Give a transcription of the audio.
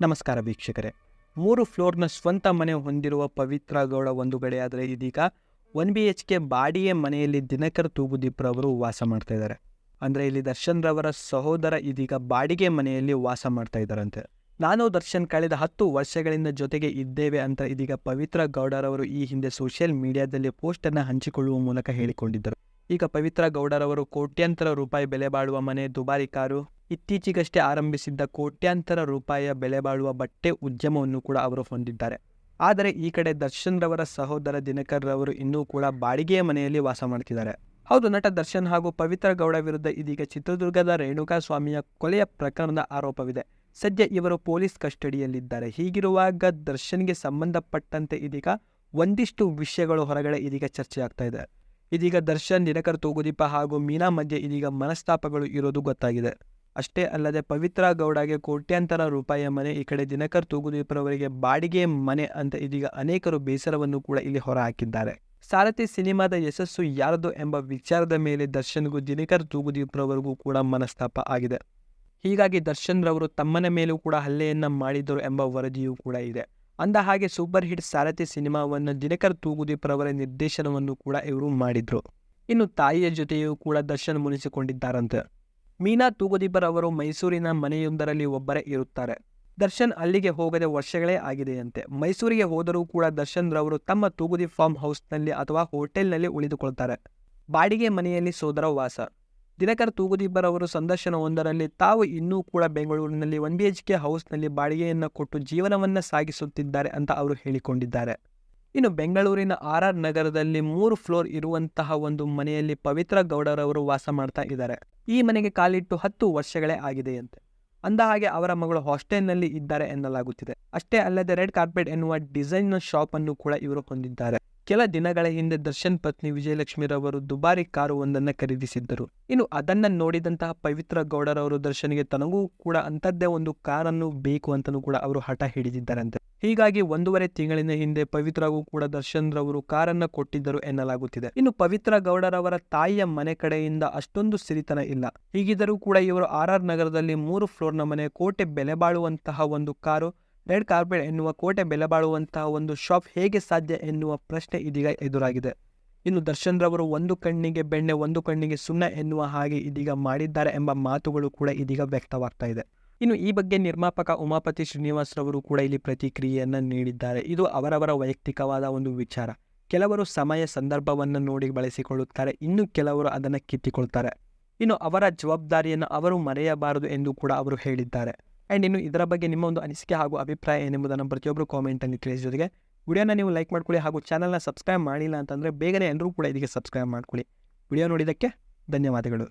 ನಮಸ್ಕಾರ ವೀಕ್ಷಕರೇ. ಮೂರು ಫ್ಲೋರ್ನ ಸ್ವಂತ ಮನೆ ಹೊಂದಿರುವ ಪವಿತ್ರ ಗೌಡ ಒಂದು ಕಡೆಯಾದರೆ ಇದೀಗ ಒನ್ ಬಿ ಎಚ್ ಕೆ ಬಾಡಿಗೆ ಮನೆಯಲ್ಲಿ ದಿನಕರ್ ತೂಗುದೀಪ್ರವರು ವಾಸ ಮಾಡ್ತಾ ಇದ್ದಾರೆ. ಅಂದರೆ ಇಲ್ಲಿ ದರ್ಶನ್ ರವರ ಸಹೋದರ ಇದೀಗ ಬಾಡಿಗೆ ಮನೆಯಲ್ಲಿ ವಾಸ ಮಾಡ್ತಾ ಇದ್ದಾರಂತೆ. ನಾನು ದರ್ಶನ್ ಕಳೆದ ಹತ್ತು ವರ್ಷಗಳಿಂದ ಜೊತೆಗೆ ಇದ್ದೇವೆ ಅಂತ ಇದೀಗ ಪವಿತ್ರ ಗೌಡರವರು ಈ ಹಿಂದೆ ಸೋಷಿಯಲ್ ಮೀಡಿಯಾದಲ್ಲಿ ಪೋಸ್ಟನ್ನು ಹಂಚಿಕೊಳ್ಳುವ ಮೂಲಕ ಹೇಳಿಕೊಂಡಿದ್ದರು. ಈಗ ಪವಿತ್ರ ಗೌಡರವರು ಕೋಟ್ಯಂತರ ರೂಪಾಯಿ ಬೆಲೆ ಬಾಳುವ ಮನೆ, ದುಬಾರಿ ಕಾರು ಇತ್ತೀಚೆಗಷ್ಟೇ ಆರಂಭಿಸಿದ್ದ ಕೋಟ್ಯಾಂತರ ರೂಪಾಯಿಯ ಬೆಲೆ ಬಾಳುವ ಬಟ್ಟೆ ಉದ್ಯಮವನ್ನು ಕೂಡ ಅವರು ಹೊಂದಿದ್ದಾರೆ. ಆದರೆ ಈ ಕಡೆ ದರ್ಶನ್ ರವರ ಸಹೋದರ ದಿನಕರ್ ರವರು ಇನ್ನೂ ಕೂಡ ಬಾಡಿಗೆಯ ಮನೆಯಲ್ಲಿ ವಾಸ ಮಾಡ್ತಿದ್ದಾರೆ. ಹೌದು, ನಟ ದರ್ಶನ್ ಹಾಗೂ ಪವಿತ್ರ ಗೌಡ ವಿರುದ್ಧ ಇದೀಗ ಚಿತ್ರದುರ್ಗದ ರೇಣುಕಾ ಸ್ವಾಮಿಯ ಕೊಲೆಯ ಪ್ರಕರಣದ ಆರೋಪವಿದೆ. ಸದ್ಯ ಇವರು ಪೊಲೀಸ್ ಕಸ್ಟಡಿಯಲ್ಲಿದ್ದಾರೆ. ಹೀಗಿರುವಾಗ ದರ್ಶನ್ಗೆ ಸಂಬಂಧಪಟ್ಟಂತೆ ಇದೀಗ ಒಂದಿಷ್ಟು ವಿಷಯಗಳು ಹೊರಗಡೆ ಇದೀಗ ಚರ್ಚೆ ಆಗ್ತಾ ಇದೆ. ಇದೀಗ ದರ್ಶನ್ ನಿರಕರ್ ತೂಗುದೀಪ ಹಾಗೂ ಮೀನಾ ಮಧ್ಯೆ ಇದೀಗ ಮನಸ್ತಾಪಗಳು ಇರೋದು ಗೊತ್ತಾಗಿದೆ. ಅಷ್ಟೇ ಅಲ್ಲದೆ ಪವಿತ್ರ ಗೌಡಗೆ ಕೋಟ್ಯಾಂತರ ರೂಪಾಯಿಯ ಮನೆ ಈ ಕಡೆ ದಿನಕರ್ ತೂಗುದೀಪರವರಿಗೆ ಬಾಡಿಗೆ ಮನೆ ಅಂತ ಇದೀಗ ಅನೇಕರು ಬೇಸರವನ್ನು ಕೂಡ ಇಲ್ಲಿ ಹೊರಹಾಕಿದ್ದಾರೆ. ಸಾರಥಿ ಸಿನಿಮಾದ ಯಶಸ್ಸು ಯಾರದು ಎಂಬ ವಿಚಾರದ ಮೇಲೆ ದರ್ಶನ್ಗೂ ದಿನಕರ್ ತೂಗುದೀಪರವರೆಗೂ ಕೂಡ ಮನಸ್ತಾಪ ಆಗಿದೆ. ಹೀಗಾಗಿ ದರ್ಶನ್ ರವರು ತಮ್ಮನ ಮೇಲೂ ಕೂಡ ಹಲ್ಲೆಯನ್ನ ಮಾಡಿದರು ಎಂಬ ವರದಿಯೂ ಕೂಡ ಇದೆ. ಅಂದ ಹಾಗೆ ಸೂಪರ್ ಹಿಟ್ ಸಾರಥಿ ಸಿನಿಮಾವನ್ನು ದಿನಕರ್ ತೂಗುದೀಪರವರ ನಿರ್ದೇಶನವನ್ನು ಕೂಡ ಇವರು ಮಾಡಿದ್ರು. ಇನ್ನು ತಾಯಿಯ ಜೊತೆಯೂ ಕೂಡ ದರ್ಶನ್ ಮುನಿಸಿಕೊಂಡಿದ್ದಾರಂತೆ. ಮೀನಾ ತೂಗುದೀಪರವರು ಮೈಸೂರಿನ ಮನೆಯೊಂದರಲ್ಲಿ ಒಬ್ಬರೇ ಇರುತ್ತಾರೆ. ದರ್ಶನ್ ಅಲ್ಲಿಗೆ ಹೋಗದೆ ವರ್ಷಗಳೇ ಆಗಿದೆಯಂತೆ. ಮೈಸೂರಿಗೆ ಹೋದರೂ ಕೂಡ ದರ್ಶನ್ ರವರು ತಮ್ಮ ತೂಗುದಿ ಫಾರ್ಮ್ ಹೌಸ್ನಲ್ಲಿ ಅಥವಾ ಹೋಟೆಲ್ನಲ್ಲಿ ಉಳಿದುಕೊಳ್ತಾರೆ. ಬಾಡಿಗೆ ಮನೆಯಲ್ಲಿ ಸೋದರ ವಾಸ. ದಿನಕರ್ ತೂಗುದೀಪರವರು ಸಂದರ್ಶನವೊಂದರಲ್ಲಿ ತಾವು ಇನ್ನೂ ಕೂಡ ಬೆಂಗಳೂರಿನಲ್ಲಿ ಒನ್ ಬಿ ಕೆ ಹೌಸ್ನಲ್ಲಿ ಬಾಡಿಗೆಯನ್ನು ಕೊಟ್ಟು ಜೀವನವನ್ನು ಸಾಗಿಸುತ್ತಿದ್ದಾರೆ ಅಂತ ಅವರು ಹೇಳಿಕೊಂಡಿದ್ದಾರೆ. ಇನ್ನು ಬೆಂಗಳೂರಿನ ಆರ್ ಆರ್ ನಗರದಲ್ಲಿ ಮೂರು ಫ್ಲೋರ್ ಇರುವಂತಹ ಒಂದು ಮನೆಯಲ್ಲಿ ಪವಿತ್ರ ಗೌಡರವರು ವಾಸ ಮಾಡ್ತಾ ಇದ್ದಾರೆ. ಈ ಮನೆಗೆ ಕಾಲಿಟ್ಟು ಹತ್ತು ವರ್ಷಗಳೇ ಆಗಿದೆಯಂತೆ. ಅಂದ ಹಾಗೆ ಅವರ ಮಗಳು ಹಾಸ್ಟೆಲ್ನಲ್ಲಿ ಇದ್ದಾರೆ ಎನ್ನಲಾಗುತ್ತಿದೆ. ಅಷ್ಟೇ ಅಲ್ಲದೆ ರೆಡ್ ಕಾರ್ಪೆಟ್ ಎನ್ನುವ ಡಿಸೈನ್ ಶಾಪ್ ಅನ್ನು ಕೂಡ ಇವರು ಹೊಂದಿದ್ದಾರೆ. ಕೆಲ ದಿನಗಳ ಹಿಂದೆ ದರ್ಶನ್ ಪತ್ನಿ ವಿಜಯಲಕ್ಷ್ಮಿರವರು ದುಬಾರಿ ಕಾರು ಒಂದನ್ನು ಖರೀದಿಸಿದ್ದರು. ಇನ್ನು ಅದನ್ನ ನೋಡಿದಂತಹ ಪವಿತ್ರ ಗೌಡರವರು ದರ್ಶನ್ಗೆ ತನಗೂ ಕೂಡ ಅಂಥದ್ದೇ ಒಂದು ಕಾರನ್ನು ಬೇಕು ಅಂತಲೂ ಕೂಡ ಅವರು ಹಠ ಹಿಡಿದಿದ್ದಾರಂತೆ. ಹೀಗಾಗಿ ಒಂದೂವರೆ ತಿಂಗಳಿನ ಹಿಂದೆ ಪವಿತ್ರಗೂ ಕೂಡ ದರ್ಶನ್ ರವರು ಕಾರನ್ನ ಕೊಟ್ಟಿದ್ದರು ಎನ್ನಲಾಗುತ್ತಿದೆ. ಇನ್ನು ಪವಿತ್ರ ಗೌಡರವರ ತಾಯಿಯ ಮನೆ ಕಡೆಯಿಂದ ಅಷ್ಟೊಂದು ಸಿರಿತನ ಇಲ್ಲ. ಹೀಗಿದ್ದರೂ ಕೂಡ ಇವರು ಆರ್ ಆರ್ ನಗರದಲ್ಲಿ ಮೂರು ಫ್ಲೋರ್ನ ಮನೆ, ಕೋಟೆ ಬೆಲೆ ಬಾಳುವಂತಹ ಒಂದು ಕಾರು ರೆಡ್ ಕಾರ್ಪೆಟ್ ಎನ್ನುವ ಕೋಟೆ ಬೆಲೆ ಬಾಳುವಂತಹ ಒಂದು ಶಾಪ್ ಹೇಗೆ ಸಾಧ್ಯ ಎನ್ನುವ ಪ್ರಶ್ನೆ ಇದೀಗ ಎದುರಾಗಿದೆ. ಇನ್ನು ದರ್ಶನ್ ರವರು ಒಂದು ಕಣ್ಣಿಗೆ ಬೆಣ್ಣೆ, ಒಂದು ಕಣ್ಣಿಗೆ ಸುಣ್ಣ ಎನ್ನುವ ಹಾಗೆ ಇದೀಗ ಮಾಡಿದ್ದಾರೆ ಎಂಬ ಮಾತುಗಳು ಕೂಡ ಇದೀಗ ವ್ಯಕ್ತವಾಗ್ತಾ ಇದೆ. ಇನ್ನು ಈ ಬಗ್ಗೆ ನಿರ್ಮಾಪಕ ಉಮಾಪತಿ ಶ್ರೀನಿವಾಸ್ ರವರು ಕೂಡ ಇಲ್ಲಿ ಪ್ರತಿಕ್ರಿಯೆಯನ್ನು ನೀಡಿದ್ದಾರೆ. ಇದು ಅವರವರ ವೈಯಕ್ತಿಕವಾದ ಒಂದು ವಿಚಾರ. ಕೆಲವರು ಸಮಯ, ಸಂದರ್ಭವನ್ನು ನೋಡಿ ಬಳಸಿಕೊಳ್ಳುತ್ತಾರೆ. ಇನ್ನು ಕೆಲವರು ಅದನ್ನು ಕಿತ್ತಿಕೊಳ್ತಾರೆ. ಇನ್ನು ಅವರ ಜವಾಬ್ದಾರಿಯನ್ನು ಅವರು ಮರೆಯಬಾರದು ಎಂದು ಕೂಡ ಅವರು ಹೇಳಿದ್ದಾರೆ. ಆ್ಯಂಡ್ ಇನ್ನು ಇದರ ಬಗ್ಗೆ ನಿಮ್ಮ ಒಂದು ಅನಿಸಿಕೆ ಹಾಗೂ ಅಭಿಪ್ರಾಯ ಏನೆಂಬುದನ್ನು ಪ್ರತಿಯೊಬ್ಬರು ಕಾಮೆಂಟಲ್ಲಿ ತಿಳಿಸಿ ಜೊತೆಗೆ ವಿಡಿಯೋನ ನೀವು ಲೈಕ್ ಮಾಡ್ಕೊಳ್ಳಿ ಹಾಗೂ ಚಾನಲ್ನ ಸಬ್ಸ್ಕ್ರೈಬ್ ಮಾಡಿಲ್ಲ ಅಂತಂದರೆ ಬೇಗನೆ ಎಲ್ಲರೂ ಕೂಡ ಇದಕ್ಕೆ ಸಬ್ಸ್ಕ್ರೈಬ್ ಮಾಡ್ಕೊಳ್ಳಿ. ವಿಡಿಯೋ ನೋಡಿದ್ದಕ್ಕೆ ಧನ್ಯವಾದಗಳು.